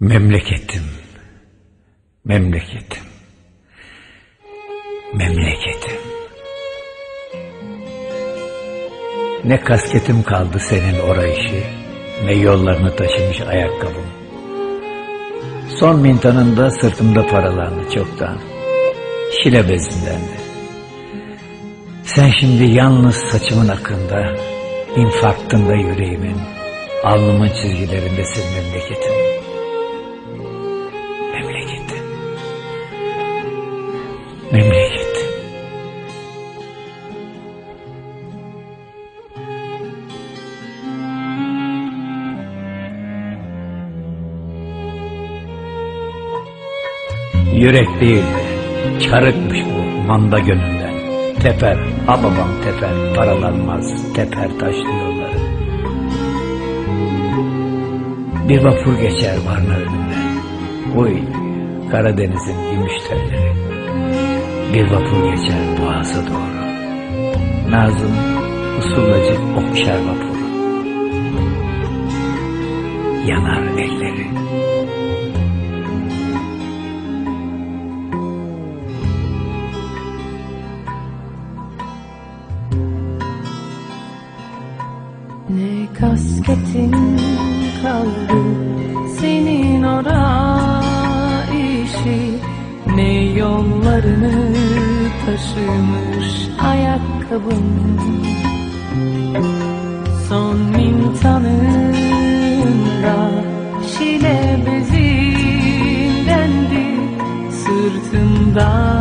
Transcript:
Memleketim, memleketim, memleketim. Ne kasketim kaldı senin orayışı, ne yollarını taşımış ayakkabım. Son mintanında sırtımda paralandı çoktan, şile bezindendi. Sen şimdi yalnız saçımın akında, infarktında yüreğimin, alnımın çizgilerindesin memleketim. Memleket. Yürek değil de çarıkmış bu manda gönülden. Teper, ha babam teper, paralanmaz, teper taşlı yolları. Bir vapur geçer varna önünden. Uy, Karadeniz'in gümüş telleri. Bir vapur geçer boğaza doğru. Nazım usullacık okşar vapuru. Yanar elleri. Ne kasketin kaldı senin ora işi ne yollarını taşımış ayakkabım. Son mintanında şile bezindendi Sırtımda